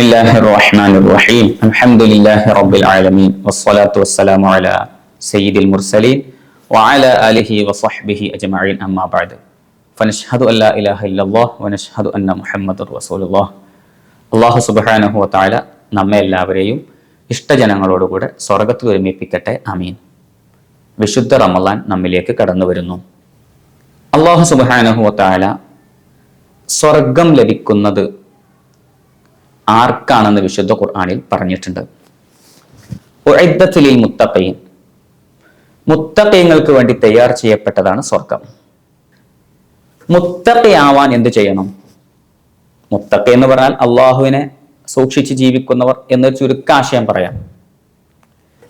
الله الرحمن الرحيم الحمد لله رب العالمين والصلاة والسلام على سيد المرسلين وعلى آله وصحبه أجمعين أما بعد فنشهد أن لا إله إلا الله ونشهد أن محمد رسول الله അള്ളാഹു സുബാനഹു താല നമ്മെ എല്ലാവരെയും ഇഷ്ടജനങ്ങളോടുകൂടെ സ്വർഗത്തിൽ ഒരുമിപ്പിക്കട്ടെ അമീൻ വിശുദ്ധ റമലാൻ നമ്മിലേക്ക് കടന്നു വരുന്നു അള്ളാഹു സുബാനഹു താല സ്വർഗം ലഭിക്കുന്നത് ആർക്കാണെന്ന് വിശുദ്ധ ഖുർആാനിൽ പറഞ്ഞിട്ടുണ്ട്. ഉഅദ്ദത്തുലിൽ മുത്തഖീൻ. മുത്തഖീങ്ങൾക്ക് വേണ്ടി തയ്യാർ ചെയ്യപ്പെട്ടതാണ് സ്വർഗം മുത്തപ്പയാവാൻ എന്ത് ചെയ്യണം? മുത്തപ്പ എന്ന് പറഞ്ഞാൽ അള്ളാഹുവിനെ സൂക്ഷിച്ച് ജീവിക്കുന്നവർ എന്നൊരു ചുരുക്കാശയം പറയാം.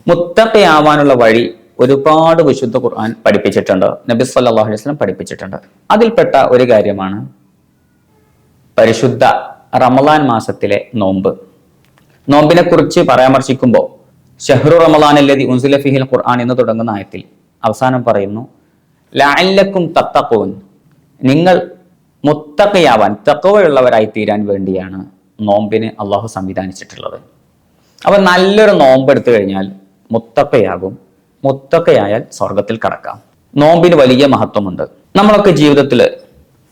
മുത്തപ്പയാവാനുള്ള വഴി ഒരുപാട് വിശുദ്ധ ഖുർആൻ പഠിപ്പിച്ചിട്ടുണ്ട്. നബി സല്ലല്ലാഹു അലൈഹി പഠിപ്പിച്ചിട്ടുണ്ട്. അതിൽപ്പെട്ട ഒരു കാര്യമാണ് പരിശുദ്ധ റമലാൻ മാസത്തിലെ നോമ്പ്. നോമ്പിനെ കുറിച്ച് പരാമർശിക്കുമ്പോൾ ഷെഹ്റു റമലാൻ അല്ലതി ഉൻസുല ഫിഹിൽ ഖുർആൻ എന്ന് തുടങ്ങുന്ന ആയത്തിൽ അവസാനം പറയുന്നു ലഅല്ലക്കും തത്തഖൂൻ. നിങ്ങൾ മുത്തക്കയാവാൻ തക്കവയുള്ളവരായി തീരാൻ വേണ്ടിയാണ് നോമ്പിന് അള്ളാഹു സംവിധാനിച്ചിട്ടുള്ളത്. അപ്പം നല്ലൊരു നോമ്പ് എടുത്തു കഴിഞ്ഞാൽ മുത്തക്കയാകും മുത്തക്കയായാൽ സ്വർഗത്തിൽ കടക്കാം. നോമ്പിന് വലിയ മഹത്വമുണ്ട്. നമ്മളൊക്കെ ജീവിതത്തിൽ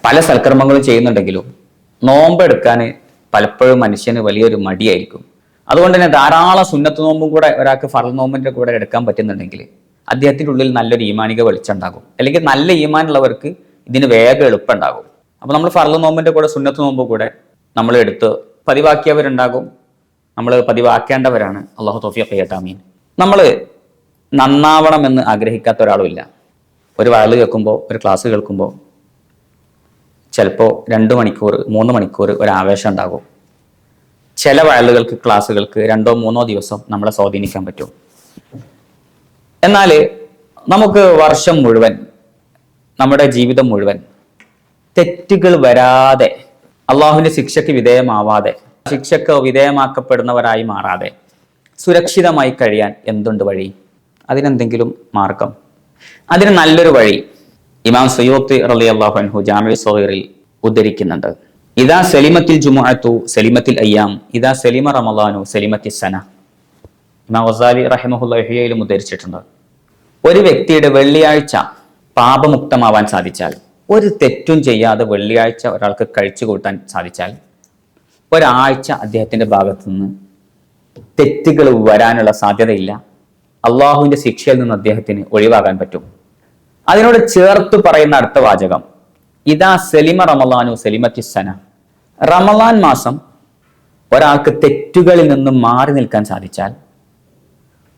പല സൽക്കർമ്മങ്ങളും ചെയ്യുന്നുണ്ടെങ്കിലും നോമ്പെടുക്കാൻ പലപ്പോഴും മനുഷ്യന് വലിയൊരു മടിയായിരിക്കും. അതുകൊണ്ട് തന്നെ ധാരാളം സുന്നത്ത് നോമ്പും കൂടെ ഒരാൾക്ക് ഫറൽ നോമ്പിന്റെ കൂടെ എടുക്കാൻ പറ്റുന്നുണ്ടെങ്കിൽ അദ്ദേഹത്തിന്റെ ഉള്ളിൽ നല്ലൊരു ഈമാനിക വെളിച്ചുണ്ടാകും അല്ലെങ്കിൽ നല്ല ഈമാനുള്ളവർക്ക് ഇതിന് വേഗം എളുപ്പമുണ്ടാകും. അപ്പോൾ നമ്മൾ ഫറൽ നോമ്പിന്റെ കൂടെ സുന്നത്ത് നോമ്പ് കൂടെ നമ്മൾ എടുത്ത് പതിവാക്കിയവരുണ്ടാകും. നമ്മൾ പതിവാക്കേണ്ടവരാണ്. അള്ളാഹു തോഫിയൊക്കെ കേട്ടാമീൻ നമ്മൾ നന്നാവണമെന്ന് ആഗ്രഹിക്കാത്ത ഒരാളുമില്ല ഒരു വയൽ കേൾക്കുമ്പോൾ ഒരു ക്ലാസ് കേൾക്കുമ്പോൾ ചിലപ്പോൾ രണ്ട് മണിക്കൂർ മൂന്ന് മണിക്കൂർ ഒരു ആവേശം ഉണ്ടാകും. ചില വയലുകൾക്ക് ക്ലാസ്സുകൾക്ക് രണ്ടോ മൂന്നോ ദിവസം നമ്മളെ സ്വാധീനിക്കാൻ പറ്റും. എന്നാൽ നമുക്ക് വർഷം മുഴുവൻ നമ്മുടെ ജീവിതം മുഴുവൻ തെറ്റുകൾ വരാതെ അള്ളാഹുവിന്റെ ശിക്ഷയ്ക്ക് വിധേയമാവാതെ ശിക്ഷക്ക് വിധേയമാക്കപ്പെടുന്നവരായി മാറാതെ സുരക്ഷിതമായി കഴിയാൻ എന്തുണ്ട് വഴി? അതിനെന്തെങ്കിലും മാർഗം. അതിന് നല്ലൊരു വഴി ഇമാം സയ്യോത്തി റലി അള്ളാഹു ജാമ്യ സോഹറിൽ ഉദ്ധരിക്കുന്നുണ്ട്. ഇതാ സലിമത്തിൽ ജുമുഅത്തു സലിമത്തിൽ അയ്യാം ഇതാ സലിമ റമലാനു സലിമത്തി സന. ഇമാം വസാലി റഹിമഹുല്ലഹിയയിലും ഉദ്ധരിച്ചിട്ടുണ്ട്. ഒരു വ്യക്തിയുടെ വെള്ളിയാഴ്ച പാപമുക്തമാവാൻ സാധിച്ചാൽ ഒരു തെറ്റും ചെയ്യാതെ വെള്ളിയാഴ്ച ഒരാൾക്ക് കഴിച്ചു കൂട്ടാൻ സാധിച്ചാൽ ഒരാഴ്ച അദ്ദേഹത്തിന്റെ ഭാഗത്തു നിന്ന് തെറ്റുകൾ വരാനുള്ള സാധ്യതയില്ല. അള്ളാഹുവിന്റെ ശിക്ഷയിൽ നിന്ന് അദ്ദേഹത്തിന് ഒഴിവാകാൻ പറ്റും. അതിനോട് ചേർത്ത് പറയുന്ന അടുത്ത വാചകം. ഇതാ സെലിമ റമലാനു സെലിമത്തിസന റമലാൻ മാസം ഒരാൾക്ക് തെറ്റുകളിൽ നിന്നും മാറി നിൽക്കാൻ സാധിച്ചാൽ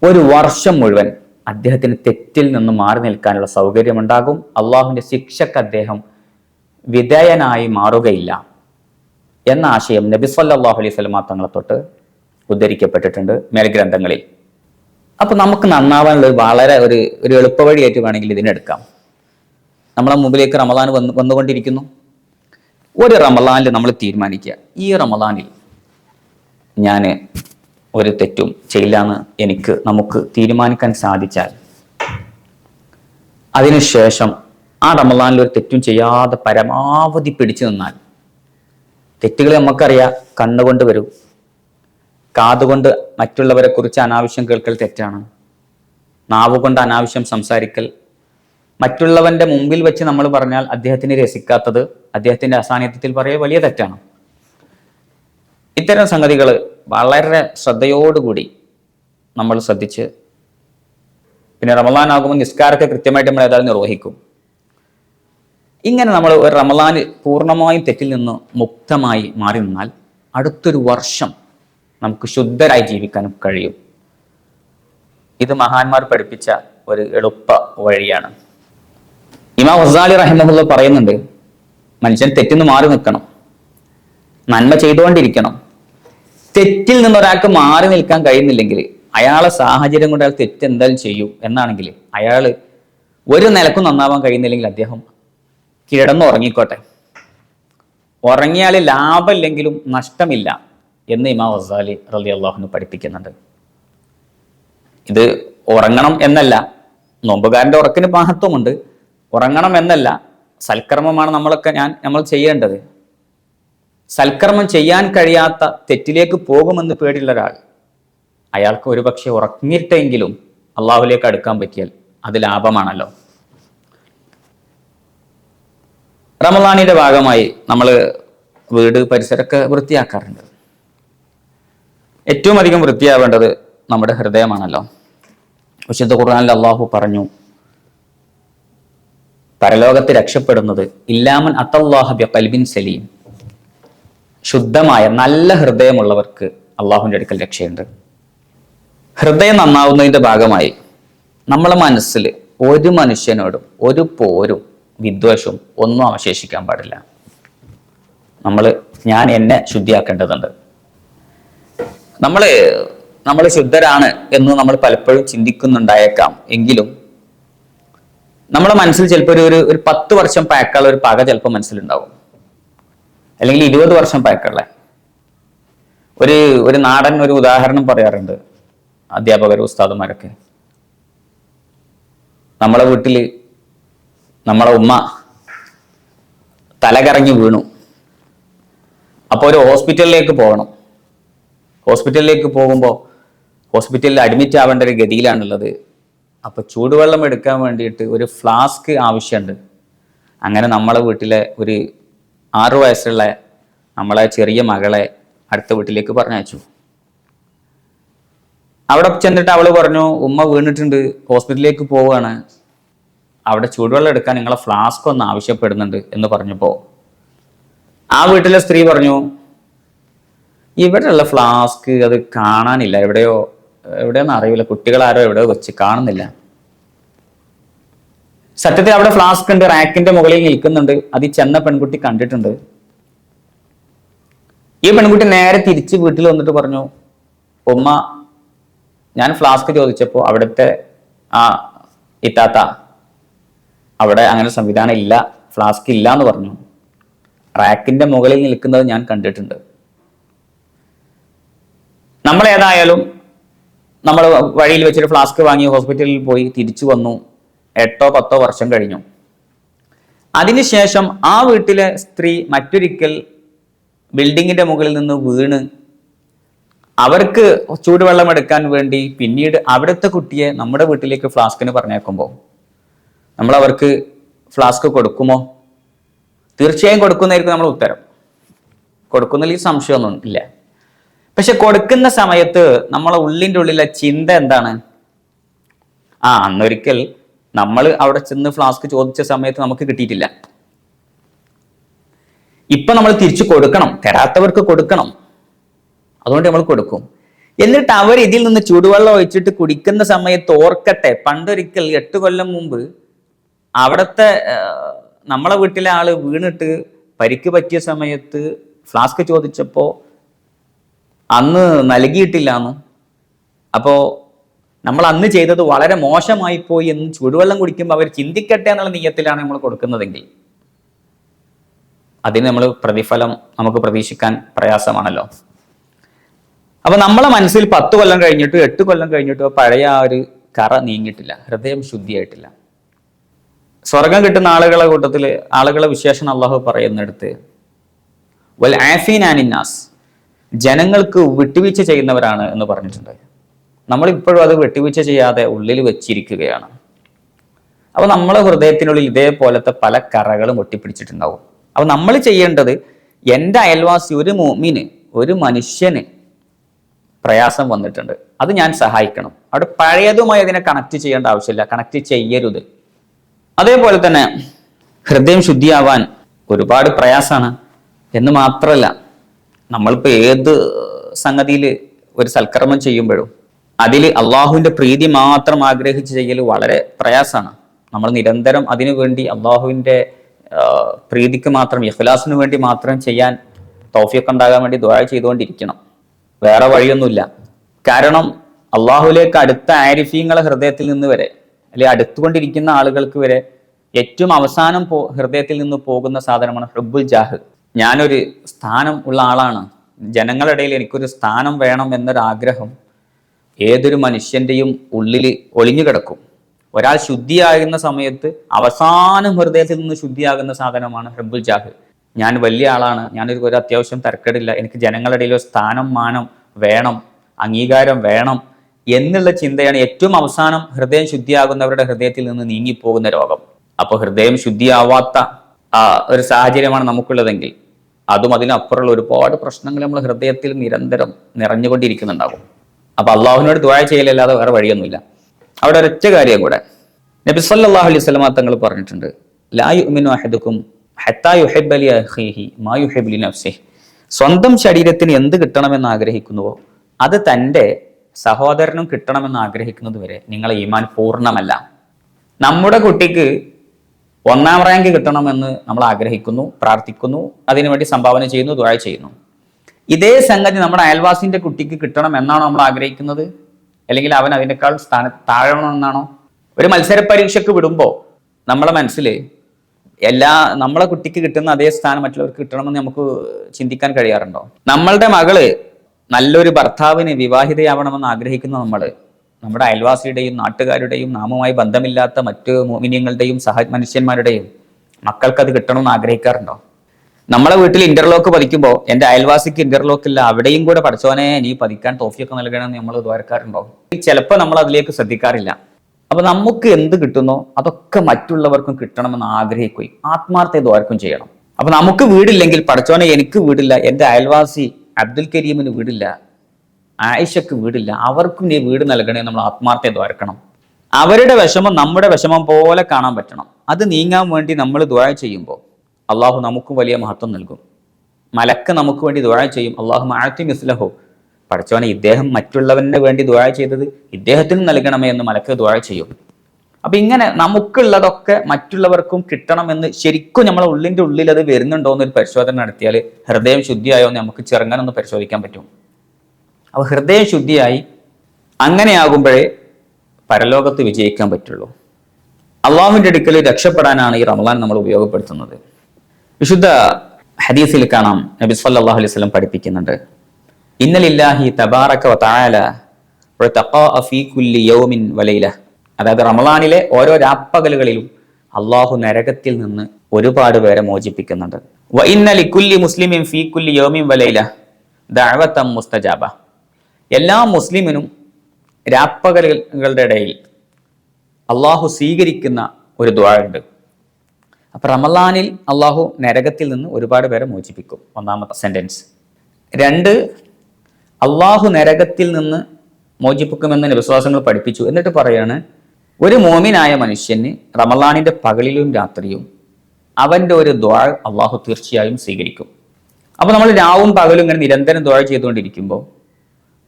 ഒരു വർഷം മുഴുവൻ അദ്ദേഹത്തിന് തെറ്റിൽ നിന്നും മാറി നിൽക്കാനുള്ള സൗകര്യമുണ്ടാകും. അള്ളാഹുവിന്റെ ശിക്ഷക്ക് അദ്ദേഹം വിധേയനായി മാറുകയില്ല എന്ന ആശയം നബി സല്ലല്ലാഹു അലൈഹി സ്വലമാ തങ്ങളെ തൊട്ട് ഉദ്ധരിക്കപ്പെട്ടിട്ടുണ്ട് മേൽഗ്രന്ഥങ്ങളിൽ. അപ്പൊ നമുക്ക് നന്നാവാനുള്ള വളരെ ഒരു ഒരു എളുപ്പവഴിയായിട്ട് വേണമെങ്കിൽ ഇതിനെടുക്കാം നമ്മളെ മുമ്പിലേക്ക് റമദാൻ വന്ന് വന്നുകൊണ്ടിരിക്കുന്നു. ഒരു റമദാനിൽ നമ്മൾ തീരുമാനിക്കുക. ഈ റമദാനിൽ ഞാൻ ഒരു തെറ്റും ചെയ്യില്ല എന്ന് എനിക്ക് നമുക്ക് തീരുമാനിക്കാൻ സാധിച്ചാൽ അതിനുശേഷം ആ റമദാനിൽ ഒരു തെറ്റും ചെയ്യാതെ പരമാവധി പിടിച്ചു നിന്നാൽ തെറ്റുകളെ നമുക്കറിയാം കണ്ണുകൊണ്ട് വരും. കാതുകൊണ്ട് മറ്റുള്ളവരെ കുറിച്ച് അനാവശ്യം കേൾക്കൽ തെറ്റാണ്. നാവുകൊണ്ട് അനാവശ്യം സംസാരിക്കൽ. മറ്റുള്ളവന്റെ മുമ്പിൽ വെച്ച് നമ്മൾ പറഞ്ഞാൽ അദ്ദേഹത്തിന് രസിക്കാത്തത് അദ്ദേഹത്തിന്റെ അസാന്നിധ്യത്തിൽ പറയുക വലിയ തെറ്റാണ്. ഇത്തരം സംഗതികൾ വളരെ ശ്രദ്ധയോടുകൂടി നമ്മൾ ശ്രദ്ധിച്ച് പിന്നെ റമലാൻ ആകുമ്പോൾ നിസ്കാരത്തെ കൃത്യമായിട്ട് നമ്മൾ ഏതായാലും നിർവഹിക്കും. ഇങ്ങനെ നമ്മൾ ഒരു റമലാൻ പൂർണമായും തെറ്റിൽ നിന്ന് മുക്തമായി മാറി നിന്നാൽ അടുത്തൊരു വർഷം നമുക്ക് ശുദ്ധരായി ജീവിക്കാനും കഴിയും. ഇത് മഹാന്മാർ പഠിപ്പിച്ച ഒരു എളുപ്പ വഴിയാണ്. ഇമാ ഹസാലി റഹിമുള്ള പറയുന്നുണ്ട് മനുഷ്യൻ തെറ്റിന്ന് മാറി നിൽക്കണം നന്മ ചെയ്തുകൊണ്ടിരിക്കണം. തെറ്റിൽ നിന്ന് ഒരാൾക്ക് മാറി നിൽക്കാൻ കഴിയുന്നില്ലെങ്കിൽ അയാളെ സാഹചര്യം കൊണ്ട് അയാൾ തെറ്റ് എന്തായാലും ചെയ്യും എന്നാണെങ്കിൽ അയാൾ ഒരു നിലക്കും നന്നാവാൻ കഴിയുന്നില്ലെങ്കിൽ അദ്ദേഹം കിടന്നുറങ്ങിക്കോട്ടെ. ഉറങ്ങിയാൽ ലാഭമില്ലെങ്കിലും നഷ്ടമില്ല. എന്ന് ഇമാ വസാലി റലി അള്ളാഹുന് പഠിപ്പിക്കുന്നുണ്ട്. ഇത് ഉറങ്ങണം എന്നല്ല നോമ്പുകാരന്റെ ഉറക്കിന് മഹത്വമുണ്ട്. ഉറങ്ങണം എന്നല്ല സൽക്കർമ്മമാണ് നമ്മളൊക്കെ ഞാൻ നമ്മൾ ചെയ്യേണ്ടത്. സൽക്കർമ്മം ചെയ്യാൻ കഴിയാത്ത തെറ്റിലേക്ക് പോകുമെന്ന് പേടിയുള്ള ഒരാൾ അയാൾക്ക് ഒരുപക്ഷെ ഉറങ്ങിയിട്ടെങ്കിലും അള്ളാഹുലേക്ക് അടുക്കാൻ പറ്റിയാൽ അത് ലാഭമാണല്ലോ. റമലാനിയുടെ ഭാഗമായി നമ്മൾ വീട് പരിസരമൊക്കെ വൃത്തിയാക്കാറുണ്ട്. ഏറ്റവും അധികം വൃത്തിയാവേണ്ടത് നമ്മുടെ ഹൃദയമാണല്ലോ. വിശുദ്ധ ഖുർആാനിൽ അള്ളാഹു പറഞ്ഞു പരലോകത്ത് രക്ഷപ്പെടുന്നത് ഇല്ലാമൻ അത്തല്ലാഹബി കൽബിൻ സലീം. ശുദ്ധമായ നല്ല ഹൃദയമുള്ളവർക്ക് അള്ളാഹുവിന്റെ അടുക്കൽ രക്ഷയുണ്ട്. ഹൃദയം നന്നാവുന്നതിന്റെ ഭാഗമായി നമ്മളെ മനസ്സിൽ ഒരു മനുഷ്യനോടും ഒരു പോരും വിദ്വേഷവും ഒന്നും അവശേഷിക്കാൻ പാടില്ല. നമ്മൾ ഞാൻ എന്നെ ശുദ്ധിയാക്കേണ്ടതുണ്ട്. നമ്മൾ നമ്മൾ ശുദ്ധരാണ് എന്ന് നമ്മൾ പലപ്പോഴും ചിന്തിക്കുന്നുണ്ടായേക്കാം. എങ്കിലും നമ്മുടെ മനസ്സിൽ ചിലപ്പോൾ ഒരു ഒരു പത്ത് വർഷം പഴക്കമുള്ള ഒരു പക ചിലപ്പോൾ മനസ്സിലുണ്ടാവും. അല്ലെങ്കിൽ ഇരുപത് വർഷം പഴക്കമുള്ള ഒരു ഒരു നാടൻ ഒരു ഉദാഹരണം പറയാറുണ്ട് അധ്യാപകർ ഉസ്താദുമാരൊക്കെ. നമ്മളെ വീട്ടിൽ നമ്മളെ ഉമ്മ തലകറങ്ങി വീണു. അപ്പോൾ ഒരു ഹോസ്പിറ്റലിലേക്ക് പോകണം. ഹോസ്പിറ്റലിലേക്ക് പോകുമ്പോൾ ഹോസ്പിറ്റലിൽ അഡ്മിറ്റ് ആവേണ്ട ഒരു ഗതിയിലാണുള്ളത്. അപ്പോൾ ചൂടുവെള്ളം എടുക്കാൻ വേണ്ടിയിട്ട് ഒരു ഫ്ലാസ്ക് ആവശ്യമുണ്ട് അങ്ങനെ നമ്മളെ വീട്ടിലെ ഒരു ആറു വയസ്സുള്ള നമ്മളെ ചെറിയ മകളെ അടുത്ത വീട്ടിലേക്ക് പറഞ്ഞയച്ചു. അവിടെ ചെന്നിട്ട് അവൾ പറഞ്ഞു ഉമ്മ വീണിട്ടുണ്ട് ഹോസ്പിറ്റലിലേക്ക് പോവുകയാണ് അവിടെ ചൂടുവെള്ളം എടുക്കാൻ നിങ്ങളെ ഫ്ലാസ്ക് ഒന്ന് ആവശ്യപ്പെടുന്നുണ്ട് എന്ന് പറഞ്ഞപ്പോൾ ആ വീട്ടിലെ സ്ത്രീ പറഞ്ഞു ഇവിടെയുള്ള ഫ്ലാസ്ക് അത് കാണാനില്ല. എവിടെയോ എവിടെയൊന്നും അറിയില്ല. കുട്ടികളാരോ എവിടെയോ വെച്ച് കാണുന്നില്ല. സത്യത്തിൽ അവിടെ ഫ്ലാസ്ക് ഉണ്ട് റാക്കിന്റെ മുകളിൽ നിൽക്കുന്നുണ്ട്. അത് ഈ ചെന്ന പെൺകുട്ടി കണ്ടിട്ടുണ്ട്. ഈ പെൺകുട്ടി നേരെ തിരിച്ച് വീട്ടിൽ വന്നിട്ട് പറഞ്ഞു ഉമ്മ ഞാൻ ഫ്ലാസ്ക് ചോദിച്ചപ്പോൾ അവിടുത്തെ ആ ഇത്താത്ത അവിടെ അങ്ങനെ സംവിധാനം ഇല്ല ഫ്ലാസ്ക് ഇല്ല എന്ന് പറഞ്ഞു. റാക്കിന്റെ മുകളിൽ നിൽക്കുന്നത് ഞാൻ കണ്ടിട്ടുണ്ട്. നമ്മൾ ഏതായാലും നമ്മൾ വഴിയിൽ വെച്ചൊരു ഫ്ലാസ്ക് വാങ്ങി ഹോസ്പിറ്റലിൽ പോയി തിരിച്ചു വന്നു. എട്ടോ പത്തോ വർഷം കഴിഞ്ഞു. അതിനുശേഷം ആ വീട്ടിലെ സ്ത്രീ മറ്റൊരിക്കൽ ബിൽഡിങ്ങിന്റെ മുകളിൽ നിന്ന് വീണ്. അവർക്ക് ചൂടുവെള്ളം എടുക്കാൻ വേണ്ടി പിന്നീട് അവിടുത്തെ കുട്ടിയെ നമ്മുടെ വീട്ടിലേക്ക് ഫ്ലാസ്കിന് പറഞ്ഞേക്കുമ്പോൾ നമ്മൾ അവർക്ക് ഫ്ലാസ്ക് കൊടുക്കുമോ? തീർച്ചയായും കൊടുക്കുന്നതായിരിക്കും നമ്മൾ ഉത്തരം. കൊടുക്കുന്നതിൽ സംശയമൊന്നും ഇല്ല. പക്ഷെ കൊടുക്കുന്ന സമയത്ത് നമ്മളെ ഉള്ളിന്റെ ഉള്ളിലെ ചിന്ത എന്താണ്? ആ അന്നൊരിക്കൽ നമ്മൾ അവിടെ ചെന്ന് ഫ്ലാസ്ക് ചോദിച്ച സമയത്ത് നമുക്ക് കിട്ടിയിട്ടില്ല. ഇപ്പൊ നമ്മൾ തിരിച്ചു കൊടുക്കണം തരാത്തവർക്ക് കൊടുക്കണം. അതുകൊണ്ട് നമ്മൾ കൊടുക്കും. എന്നിട്ട് അവർ ഇതിൽ നിന്ന് ചൂടുവെള്ളം ഒഴിച്ചിട്ട് കുടിക്കുന്ന സമയത്ത് ഓർക്കട്ടെ പണ്ടൊരിക്കൽ എട്ട് കൊല്ലം മുമ്പ് അവിടുത്തെ നമ്മളെ വീട്ടിലെ ആൾ വീണിട്ട് പരിക്ക് പറ്റിയ സമയത്ത് ഫ്ലാസ്ക് ചോദിച്ചപ്പോൾ അന്ന് നൽകിയിട്ടില്ല എന്നും അപ്പോൾ നമ്മൾ അന്ന് ചെയ്തത് വളരെ മോശമായി പോയി എന്ന് ചുടുവെള്ളം കുടിക്കുമ്പോൾ അവർ ചിന്തിക്കട്ടെ എന്നുള്ള നീയത്തിലാണ് നമ്മൾ കൊടുക്കുന്നതെങ്കിൽ. അതിന് നമ്മൾ പ്രതിഫലം നമുക്ക് പ്രതീക്ഷിക്കാൻ പ്രയാസമാണല്ലോ. അപ്പൊ നമ്മളെ മനസ്സിൽ പത്ത് കൊല്ലം കഴിഞ്ഞിട്ടോ എട്ട് കൊല്ലം കഴിഞ്ഞിട്ടോ പഴയ ആ ഒരു കറ നീങ്ങിട്ടില്ല ഹൃദയം ശുദ്ധിയായിട്ടില്ല. സ്വർഗം കിട്ടുന്ന ആളുകളെ കൂട്ടത്തിൽ ആളുകളെ വിശേഷണം അള്ളാഹു പറയുന്നിടത്ത് വൽ ആഫീൻ ആനിന്നാസ് ജനങ്ങൾക്ക് വിട്ടുവീഴ്ച ചെയ്യുന്നവരാണ് എന്ന് പറഞ്ഞിട്ടുണ്ട്. നമ്മളിപ്പോഴും അത് വിട്ടുവീഴ്ച ചെയ്യാതെ ഉള്ളിൽ വെച്ചിരിക്കുകയാണ്. അപ്പൊ നമ്മളെ ഹൃദയത്തിനുള്ളിൽ ഇതേപോലത്തെ പല കറകളും ഒട്ടിപ്പിടിച്ചിട്ടുണ്ടാവും അപ്പൊ നമ്മൾ ചെയ്യേണ്ടത് എന്റെ അയൽവാസി ഒരു മോമിന് ഒരു മനുഷ്യന് പ്രയാസം വന്നിട്ടുണ്ട്. അത് ഞാൻ സഹായിക്കണം. അവിടെ പഴയതുമായി അതിനെ കണക്ട് ചെയ്യേണ്ട ആവശ്യമില്ല. കണക്ട് ചെയ്യരുത്. അതേപോലെ തന്നെ ഹൃദയം ശുദ്ധിയാവാൻ ഒരുപാട് പ്രയാസമാണ് എന്ന് മാത്രമല്ല നമ്മളിപ്പോൾ ഏത് സംഗതിയിൽ ഒരു സൽക്കർമ്മം ചെയ്യുമ്പോഴും അതിൽ അള്ളാഹുവിന്റെ പ്രീതി മാത്രം ആഗ്രഹിച്ച് ചെയ്യൽ വളരെ പ്രയാസമാണ് നമ്മൾ നിരന്തരം അതിനു വേണ്ടി അള്ളാഹുവിന്റെ പ്രീതിക്ക് മാത്രം ഇഖ്ലാസിന് വേണ്ടി മാത്രം ചെയ്യാൻ തോഫിയൊക്കെ ഉണ്ടാകാൻ വേണ്ടി ദ്വാര ചെയ്തുകൊണ്ടിരിക്കണം. വേറെ വഴിയൊന്നുമില്ല. കാരണം അള്ളാഹുലേക്ക് അടുത്ത ആരിഫീങ്ങളെ ഹൃദയത്തിൽ നിന്ന് വരെ അല്ലെങ്കിൽ അടുത്തുകൊണ്ടിരിക്കുന്ന ആളുകൾക്ക് വരെ ഏറ്റവും അവസാനം പോ ഹൃദയത്തിൽ നിന്ന് പോകുന്ന സാധനമാണ് ഹുബുൽ ജാഹ്. ഞാനൊരു സ്ഥാനം ഉള്ള ആളാണ്. ജനങ്ങളുടെ ഇടയിൽ എനിക്കൊരു സ്ഥാനം വേണം എന്നൊരാഗ്രഹം ഏതൊരു മനുഷ്യന്റെയും ഉള്ളിൽ ഒളിഞ്ഞു കിടക്കും. ഒരാൾ ശുദ്ധിയാകുന്ന സമയത്ത് അവസാനം ഹൃദയത്തിൽ നിന്ന് ശുദ്ധിയാകുന്ന സാധനമാണ് ഹെബുൽ ജാഹ്. ഞാൻ വലിയ ആളാണ്. ഞാനൊരു ഒരു അത്യാവശ്യം തരക്കേടില്ല. എനിക്ക് ജനങ്ങളുടെ ഇടയിൽ സ്ഥാനം മാനം വേണം അംഗീകാരം വേണം എന്നുള്ള ചിന്തയാണ് ഏറ്റവും അവസാനം ഹൃദയം ശുദ്ധിയാകുന്നവരുടെ ഹൃദയത്തിൽ നിന്ന് നീങ്ങിപ്പോകുന്ന രോഗം. അപ്പോൾ ഹൃദയം ശുദ്ധിയാവാത്ത ആ ഒരു സാഹചര്യമാണ് നമുക്കുള്ളതെങ്കിൽ അതും അതിനപ്പുറമുള്ള ഒരുപാട് പ്രശ്നങ്ങൾ നമ്മൾ ഹൃദയത്തിൽ നിരന്തരം നിറഞ്ഞുകൊണ്ടിരിക്കുന്നുണ്ടാകും. അപ്പൊ അള്ളാഹുവിനോട് ദുരായ ചെയ്യലല്ലാതെ വേറെ വഴിയൊന്നുമില്ല. അവിടെ ഒരൊറ്റ കാര്യം കൂടെ. നബി സല്ലല്ലാഹു അലൈഹി വസല്ലമ തങ്ങൾ പറഞ്ഞിട്ടുണ്ട് ലാ യുഅ്മിനു അഹദുക്കും ഹത്താ യുഹിബ്ബ ലി അഖീഹി മാ യുഹിബ്ബു ലി നഫ്സിഹി. സ്വന്തം ശരീരത്തിന് എന്ത് കിട്ടണമെന്ന് ആഗ്രഹിക്കുന്നുവോ അത് തന്റെ സഹോദരനും കിട്ടണമെന്ന് ആഗ്രഹിക്കുന്നത് വരെ നിങ്ങളെ ഈമാൻ പൂർണമല്ല. നമ്മുടെ കുട്ടിക്ക് ഒന്നാം റാങ്ക് കിട്ടണമെന്ന് നമ്മൾ ആഗ്രഹിക്കുന്നു പ്രാർത്ഥിക്കുന്നു അതിനുവേണ്ടി സംഭാവന ചെയ്യുന്നു ദുആ ചെയ്യുന്നു. ഇതേ സംഗതി നമ്മുടെ അയൽവാസിന്റെ കുട്ടിക്ക് കിട്ടണം എന്നാണോ നമ്മൾ ആഗ്രഹിക്കുന്നത്? അല്ലെങ്കിൽ അവൻ അതിനേക്കാൾ സ്ഥാന താഴണമെന്നാണോ ഒരു മത്സര പരീക്ഷയ്ക്ക് വിടുമ്പോൾ നമ്മളെ മനസ്സിൽ എല്ലാ നമ്മളെ കുട്ടിക്ക് കിട്ടുന്ന അതേ സ്ഥാനം മറ്റുള്ളവർക്ക് കിട്ടണമെന്ന് നമുക്ക് ചിന്തിക്കാൻ കഴിയാറുണ്ടോ? നമ്മളുടെ മകൾ നല്ലൊരു ഭർത്താവിന് വിവാഹിതയാവണമെന്ന് ആഗ്രഹിക്കുന്ന നമ്മൾ നമ്മുടെ അയൽവാസിയുടെയും നാട്ടുകാരുടെയും നാമമായി ബന്ധമില്ലാത്ത മറ്റു മോമിനിയങ്ങളുടെയും സഹ മനുഷ്യന്മാരുടെയും മക്കൾക്ക് അത് കിട്ടണമെന്ന് ആഗ്രഹിക്കാറുണ്ടോ? നമ്മളെ വീട്ടിൽ ഇന്റർലോക്ക് പതിക്കുമ്പോൾ എന്റെ അയൽവാസിക്ക് ഇന്റർലോക്ക് ഇല്ല അവിടെയും കൂടെ പഠിച്ചവനെ നീ പതിക്കാൻ തോഫിയൊക്കെ നൽകണമെന്ന് നമ്മൾ ദ്വാരക്കാറുണ്ടോ ചിലപ്പോൾ നമ്മൾ അതിലേക്ക് ശ്രദ്ധിക്കാറില്ല. അപ്പൊ നമുക്ക് എന്ത് കിട്ടുന്നോ അതൊക്കെ മറ്റുള്ളവർക്കും കിട്ടണമെന്ന് ആഗ്രഹിക്കുകയും ആത്മാർത്ഥത ദ്വാരക്കും ചെയ്യണം. അപ്പൊ നമുക്ക് വീടില്ലെങ്കിൽ പഠിച്ചോനെ എനിക്ക് വീടില്ല എന്റെ അയൽവാസി അബ്ദുൽ കരീമിന് വീടില്ല ആയിഷക്ക് വീടില്ല. അവർക്കും നീ വീട് നൽകണേ നമ്മൾ ആത്മാർത്ഥത ദ്വാരക്കണം. അവരുടെ വിഷമം നമ്മുടെ വിഷമം പോലെ കാണാൻ പറ്റണം. അത് നീങ്ങാൻ വേണ്ടി നമ്മൾ ദ്വാര ചെയ്യുമ്പോൾ അള്ളാഹു നമുക്കും വലിയ മഹത്വം നൽകും. മലക്ക് നമുക്ക് വേണ്ടി ദ്വാര ചെയ്യും. അള്ളാഹു മാറ്റി മിസ്ലഹോ. പഠിച്ചവനെ ഇദ്ദേഹം മറ്റുള്ളവന് വേണ്ടി ദ്വാര ചെയ്തത് ഇദ്ദേഹത്തിനും നൽകണമേ എന്ന് മലക്ക് ദ്വാര ചെയ്യും. അപ്പൊ ഇങ്ങനെ നമുക്കുള്ളതൊക്കെ മറ്റുള്ളവർക്കും കിട്ടണമെന്ന് ശരിക്കും നമ്മളെ ഉള്ളിന്റെ ഉള്ളിൽ അത് വരുന്നുണ്ടോ എന്നൊരു പരിശോധന നടത്തിയാൽ ഹൃദയം ശുദ്ധിയായോ എന്ന് നമുക്ക് ചെറുങ്ങനൊന്ന് പരിശോധിക്കാൻ പറ്റും. അപ്പോൾ ഹൃദയം ശുദ്ധിയായി അങ്ങനെയാകുമ്പോഴേ പരലോകത്ത് വിജയിക്കാൻ പറ്റുള്ളൂ. അള്ളാഹുവിന്റെ അടുക്കൽ രക്ഷപ്പെടാനാണ് ഈ റമദാൻ നമ്മൾ ഉപയോഗപ്പെടുത്തുന്നത്. വിശുദ്ധ ഹദീസിൽ കാണാം. നബി സല്ലല്ലാഹു അലൈഹി വസല്ലം പഠിപ്പിക്കുന്നുണ്ട്. ഇന്നലില്ലാഹി തബാറക്ക കുല്ലി യൗമിൻ അതായത് റമദാനിലെ ഓരോ രാപ്പകലുകളിലും അള്ളാഹു നരകത്തിൽ നിന്ന് ഒരുപാട് പേരെ മോചിപ്പിക്കുന്നുണ്ട്. വ കുല്ലി ലിക്കുല്ലി മുസ്ലിമിൻ ഫീ കുല്ലി യൗമിൻ വലയില ദഅവതം മുസ്തജാബ. എല്ലാ മുസ്ലിമിനും രാപ്പകലുകളുടെ ഇടയിൽ അള്ളാഹു സ്വീകരിക്കുന്ന ഒരു ദ്വാ ഉണ്ട്. അപ്പൊ റമലാനിൽ അള്ളാഹു നരകത്തിൽ നിന്ന് ഒരുപാട് പേരെ മോചിപ്പിക്കും. ഒന്നാമത്തെ സെന്റൻസ് രണ്ട് അള്ളാഹു നരകത്തിൽ നിന്ന് മോചിപ്പിക്കുമെന്ന് വിശ്വാസങ്ങൾ പഠിപ്പിച്ചു. എന്നിട്ട് പറയാണ് ഒരു മോമിനായ മനുഷ്യന് റമലാനിന്റെ പകലിലും രാത്രിയും അവന്റെ ഒരു ദ്വാ അള്ളാഹു തീർച്ചയായും സ്വീകരിക്കും. അപ്പോൾ നമ്മൾ രാവും പകലും ഇങ്ങനെ നിരന്തരം ദ്വാ ചെയ്തുകൊണ്ടിരിക്കുമ്പോൾ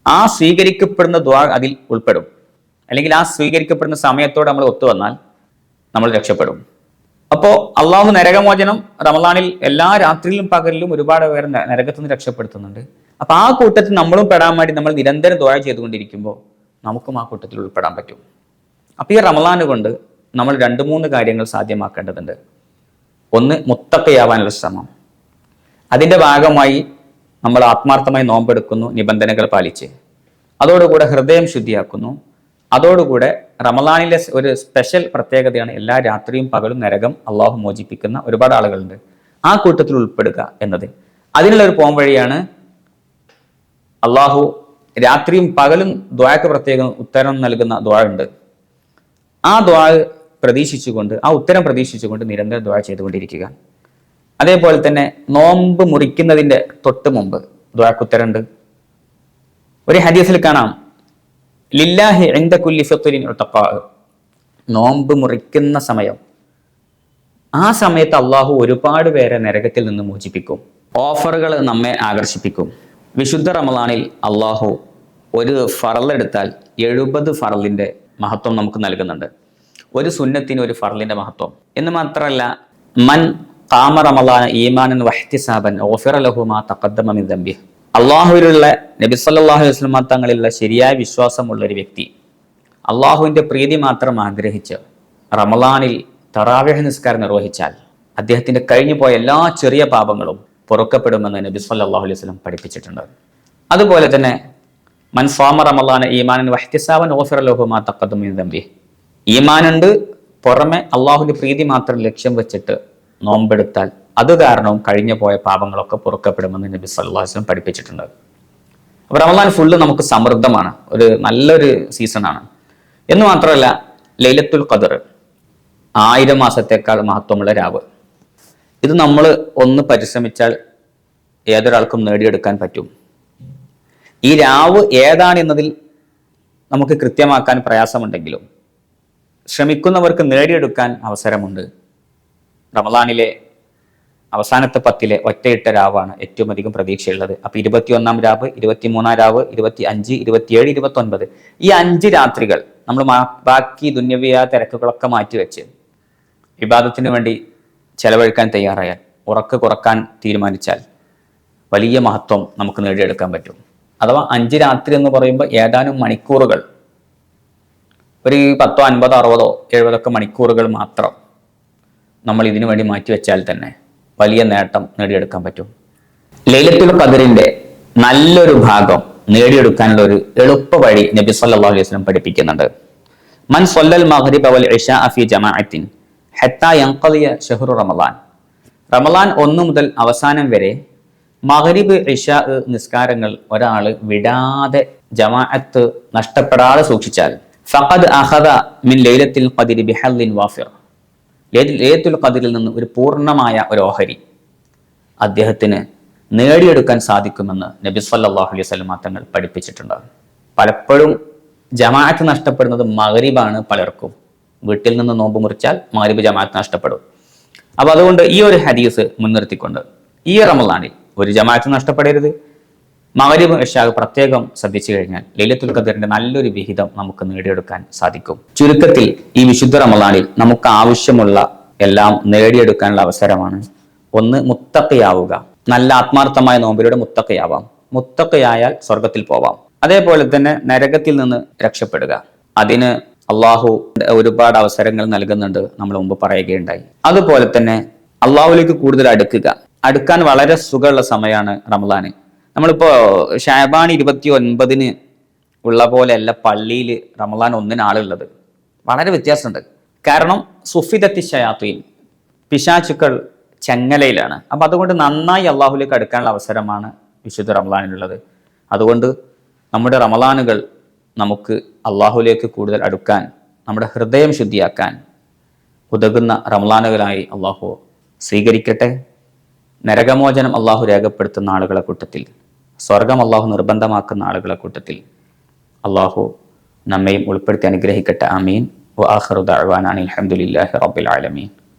ആ സ്വീകരിക്കപ്പെടുന്ന ദ്വാ അതിൽ ഉൾപ്പെടും. അല്ലെങ്കിൽ ആ സ്വീകരിക്കപ്പെടുന്ന സമയത്തോട് നമ്മൾ ഒത്തുവന്നാൽ നമ്മൾ രക്ഷപ്പെടും. അപ്പോൾ അള്ളാഹു നരകമോചനം റമദാനിൽ എല്ലാ രാത്രിയിലും പകലിലും ഒരുപാട് പേർ നരകത്തു നിന്ന് രക്ഷപ്പെടുത്തുന്നുണ്ട്. അപ്പോൾ ആ കൂട്ടത്തിൽ നമ്മളും പെടാൻ വേണ്ടി നമ്മൾ നിരന്തരം ദ്വാര ചെയ്തുകൊണ്ടിരിക്കുമ്പോൾ നമുക്കും ആ കൂട്ടത്തിൽ ഉൾപ്പെടാൻ പറ്റും. അപ്പോൾ ഈ റമദാന് കൊണ്ട് നമ്മൾ രണ്ട് മൂന്ന് കാര്യങ്ങൾ സാധ്യമാക്കേണ്ടതുണ്ട്. ഒന്ന് മുത്തക്കയാവാനുള്ള ശ്രമം. അതിന്റെ ഭാഗമായി നമ്മൾ ആത്മാർത്ഥമായി നോമ്പെടുക്കുന്നു നിബന്ധനകൾ പാലിച്ച്. അതോടുകൂടെ ഹൃദയം ശുദ്ധിയാക്കുന്നു. അതോടുകൂടെ റമലാനിലെ ഒരു സ്പെഷ്യൽ പ്രത്യേകതയാണ് എല്ലാ രാത്രിയും പകലും നരകം അള്ളാഹു മോചിപ്പിക്കുന്ന ഒരുപാട് ആളുകളുണ്ട്. ആ കൂട്ടത്തിൽ ഉൾപ്പെടുക എന്നത്. അതിനുള്ള ഒരു പോം വഴിയാണ് അള്ളാഹു രാത്രിയും പകലും ദ്വായക്ക് പ്രത്യേകം ഉത്തരം നൽകുന്ന ദ്വാ ഉണ്ട്. ആ ദ്വാ പ്രതീക്ഷിച്ചുകൊണ്ട് ആ ഉത്തരം പ്രതീക്ഷിച്ചുകൊണ്ട് നിരന്തരം ദ്വാ ചെയ്തുകൊണ്ടിരിക്കുക. അതേപോലെ തന്നെ നോമ്പ് മുറിക്കുന്നതിന്റെ തൊട്ട് മുമ്പ് ദ്വാക്ക് ഉത്തരമുണ്ട് ഒരു ഹദീസിൽ കാണാം. ലില്ലാഹി എന്റെ കുല്ലി ഉത്തഖാ. നോമ്പ് മുറിക്കുന്ന സമയം. ആ സമയത്ത് അള്ളാഹു ഒരുപാട് പേരെ നരകത്തിൽ നിന്ന് മോചിപ്പിക്കും. ഓഫറുകൾ നമ്മെ ആകർഷിപ്പിക്കും. വിശുദ്ധ റമലാനിൽ അള്ളാഹു ഒരു ഫറലെടുത്താൽ എഴുപത് ഫറലിന്റെ മഹത്വം നമുക്ക് നൽകുന്നുണ്ട്. ഒരു സുന്നത്തിന് ഒരു ഫറലിന്റെ മഹത്വം. എന്ന് മാത്രമല്ല മൻ ഈമാനൻ വഹ്തിസാബൻ അള്ളാഹുവിലുള്ള നബി സല്ലല്ലാഹു അലൈഹി വസല്ലമ തങ്ങളിലുള്ള ശരിയായ വിശ്വാസമുള്ള ഒരു വ്യക്തി. അള്ളാഹുവിന്റെ പ്രീതി മാത്രം ആഗ്രഹിച്ച് റമലാനിൽ തറാവേഹ നിസ്കാരം നിർവഹിച്ചാൽ അദ്ദേഹത്തിന്റെ കഴിഞ്ഞു പോയ എല്ലാ ചെറിയ പാപങ്ങളും പൊറുക്കപ്പെടുമെന്ന് നബി സല്ലല്ലാഹു അലൈഹി വസ്ലം പഠിപ്പിച്ചിട്ടുണ്ട്. അതുപോലെ തന്നെ മൻ സ്വാമ റമലാന ഈമാനൻ വഹ്തിസാവൻ ഓഫിറ ലഹുമാ തഖദ്ദമ മിൻ ദംബിഹ്. ഈമാനുണ്ട് പുറമെ അള്ളാഹുവിന്റെ പ്രീതി മാത്രം ലക്ഷ്യം വെച്ചിട്ട് നോമ്പെടുത്താൽ അത് കാരണവും കഴിഞ്ഞു പോയ പാപങ്ങളൊക്കെ പൊറുക്കപ്പെടുമെന്ന് നബി സല്ലാസ്ലം പഠിപ്പിച്ചിട്ടുണ്ട്. അപ്പോൾ റമദാൻ ഫുള്ള് നമുക്ക് സമൃദ്ധമാണ്. ഒരു നല്ലൊരു സീസണാണ് എന്ന് മാത്രമല്ല ലൈലത്തുൽ ഖദർ ആയിരം മാസത്തേക്കാൾ മഹത്വമുള്ള രാവ്. ഇത് നമ്മൾ ഒന്ന് പരിശ്രമിച്ചാൽ ഏതൊരാൾക്കും നേടിയെടുക്കാൻ പറ്റും. ഈ രാവ് ഏതാണ് എന്നതിൽ നമുക്ക് കൃത്യമാക്കാൻ പ്രയാസമുണ്ടെങ്കിലും ശ്രമിക്കുന്നവർക്ക് നേടിയെടുക്കാൻ അവസരമുണ്ട്. റമദാനിലെ അവസാനത്തെ പത്തിലെ ഒറ്റയിട്ട രാവാണ് ഏറ്റവും അധികം പ്രതീക്ഷയുള്ളത്. അപ്പൊ ഇരുപത്തി ഒന്നാം രാവ് ഇരുപത്തി മൂന്നാം രാവ് ഇരുപത്തി അഞ്ച് ഇരുപത്തിയേഴ് ഇരുപത്തി ഒൻപത് ഈ അഞ്ച് രാത്രികൾ നമ്മൾ ബാക്കി ദുന്യവിയ തിരക്കുകളൊക്കെ മാറ്റിവെച്ച് വിവാദത്തിന് വേണ്ടി ചെലവഴിക്കാൻ തയ്യാറായാൽ ഉറക്ക് കുറയ്ക്കാൻ തീരുമാനിച്ചാൽ വലിയ മഹത്വം നമുക്ക് നേടിയെടുക്കാൻ പറ്റും. അഥവാ അഞ്ച് രാത്രി എന്ന് പറയുമ്പോൾ ഏതാനും മണിക്കൂറുകൾ ഒരു പത്തോ അൻപതോ അറുപതോ എഴുപതൊക്കെ മണിക്കൂറുകൾ മാത്രം നമ്മൾ ഇതിനു വേണ്ടി മാറ്റിവെച്ചാൽ തന്നെ വലിയ നേട്ടം നേടിയെടുക്കാൻ പറ്റും. ലൈലത്തുൽ ഖദറിന്റെ നല്ലൊരു ഭാഗം നേടിയെടുക്കാനുള്ള ഒരു എളുപ്പ വഴി നബി സല്ലല്ലാഹു അലൈഹി വസല്ലം പഠിപ്പിക്കുന്നുണ്ട്. മൻ സല്ലൽ മഗ്രിബ വൽ ഇശാ ഫി ജമാഅത്തിൻ ഹത്താ യൻഖദിയ ഷഹ്റു റമളാൻ റമളാൻ ഒന്ന് മുതൽ അവസാനം വരെ മഗ്രിബ് ഇഷാ നിസ്കാരങ്ങൾ ഒരാൾ വിടാതെ ജമാഅത്ത് നഷ്ടപ്പെടാതെ സൂക്ഷിച്ചാൽ ഫഖദ് അഖദ മിൻ ലൈലത്തിൽ ഖദരി ബിഹല്ലിൻ വാഫിർ. ലേത്തുൽ ഖദിറിൽ നിന്ന് ഒരു പൂർണമായ ഒരു ഓഹരി അദ്ദേഹത്തിന് നേടിയെടുക്കാൻ സാധിക്കുമെന്ന് നബി സല്ലല്ലാഹു അലൈഹി വസല്ലം തങ്ങൾ പഠിപ്പിച്ചിട്ടുണ്ട്. പലപ്പോഴും ജമാഅത്ത് നഷ്ടപ്പെടുന്നത് മഗ്രിബാണ് പലർക്കും. വീട്ടിൽ നിന്ന് നോമ്പ് മുറിച്ചാൽ മഗ്രിബ് ജമാഅത്ത് നഷ്ടപ്പെടും. അപ്പോൾ അതുകൊണ്ട് ഈ ഒരു ഹദീസ് മുൻനിർത്തിക്കൊണ്ട് ഈ റമളാനിൽ ഒരു ജമാഅത്ത് നഷ്ടപ്പെടരുത്. മകരിബ് ഇഷാഖ് പ്രത്യേകം ശ്രദ്ധിച്ചു കഴിഞ്ഞാൽ ലൈലത്തുൽ ഖദറിന്റെ നല്ലൊരു വിഹിതം നമുക്ക് നേടിയെടുക്കാൻ സാധിക്കും. ചുരുക്കത്തിൽ ഈ വിശുദ്ധ റമളാനിൽ നമുക്ക് ആവശ്യമുള്ള എല്ലാം നേടിയെടുക്കാനുള്ള അവസരമാണ് ഒന്ന് മുത്തക്കയാവുക നല്ല ആത്മാർത്ഥമായ നോമ്പിലൂടെ മുത്തക്കയാവാം മുത്തക്കയായാൽ സ്വർഗത്തിൽ പോവാം. അതേപോലെ തന്നെ നരകത്തിൽ നിന്ന് രക്ഷപ്പെടുക. അതിന് അള്ളാഹു ഒരുപാട് അവസരങ്ങൾ നൽകുന്നുണ്ട് നമ്മൾ മുമ്പ് പറയുകയുണ്ടായി. അതുപോലെ തന്നെ അള്ളാഹുലേക്ക് കൂടുതൽ അടുക്കുക. അടുക്കാൻ വളരെ സുഖമുള്ള സമയമാണ് റമദാന്. നമ്മളിപ്പോ ഷാബാൻ ഇരുപത്തി ഒൻപതിന് ഉള്ള പോലെയല്ല പള്ളിയിൽ റമദാൻ ഒന്നിന് ആളുള്ളത്. വളരെ വ്യത്യാസമുണ്ട്. കാരണം സുഫിദത്തി ഷയാത്തുയിൽ പിശാചുക്കൾ ചെങ്ങലയിലാണ്. അപ്പം അതുകൊണ്ട് നന്നായി അള്ളാഹുലേക്ക് അടുക്കാനുള്ള അവസരമാണ് വിശുദ്ധ റമദാനിലുള്ളത്. അതുകൊണ്ട് നമ്മുടെ റമദാനുകൾ നമുക്ക് അള്ളാഹുലേക്ക് കൂടുതൽ അടുക്കാൻ നമ്മുടെ ഹൃദയം ശുദ്ധിയാക്കാൻ ഉതകുന്ന റമദാനുകളായി അള്ളാഹു സ്വീകരിക്കട്ടെ. നരകമോചനം അള്ളാഹു രേഖപ്പെടുത്തുന്ന ആളുകളെ കൂട്ടത്തിൽ. സ്വർഗം അള്ളാഹു നിർബന്ധമാക്കുന്ന ആളുകളെ കൂട്ടത്തിൽ അള്ളാഹു നമ്മയും ഉൾപ്പെടുത്തി അനുഗ്രഹിക്കട്ടെ. അമീൻ വ അനിൽ ഹംദുലില്ലാഹി റബ്ബിൽ ആലമീൻ.